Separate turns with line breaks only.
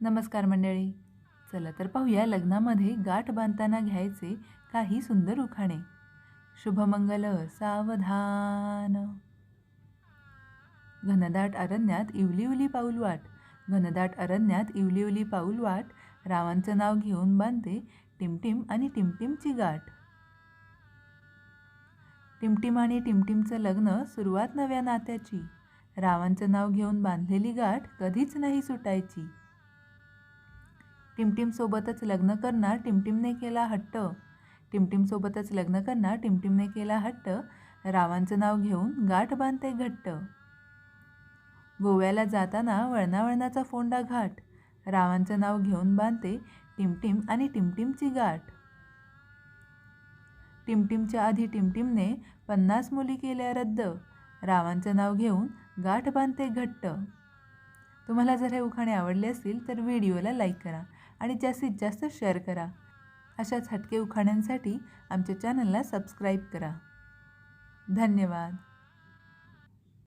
नमस्कार मंडळी. चला तर पाहूया लग्नामध्ये गाठ बांधताना घ्यायचे काही सुंदर उखाणे. शुभमंगल सावधान. घनदाट अरण्यात इवली उली पाऊल वाट. घनदाट अरण्यात इवली उली पाऊल वाट. रावांचं नाव घेऊन बांधते टिमटिम आणि टिमटिमची गाठ. टिमटिम आणि टिमटिमचं लग्न सुरुवात नव्या नात्याची. रावांचं नाव घेऊन बांधलेली गाठ कधीच नाही सुटायची. टिमटिमसोबतच लग्न करणार टिमटिमने केला हट्ट. टिमटिमसोबतच लग्न करणार टिमटिमने केला हट्ट. रावांचं नाव घेऊन गाठ बांधते घट्ट. गोव्याला जाताना वळणावळणाचा फोंडा घाट. रावांचं नाव घेऊन बांधते टिमटिम आणि टिमटिमची गाठ. टिमटिमच्या आधी टिमटिमने पन्नास मुली केल्या रद्द. रावांचं नाव घेऊन गाठ बांधते घट्ट. तुम्हाला जर हे उखाणे आवडले असतील तर व्हिडिओला लाईक करा आणि जास्तीत जास्त शेअर करा. अशाच हटके उखाण्यांसाठी आमच्या चॅनलला सबस्क्राईब करा. धन्यवाद.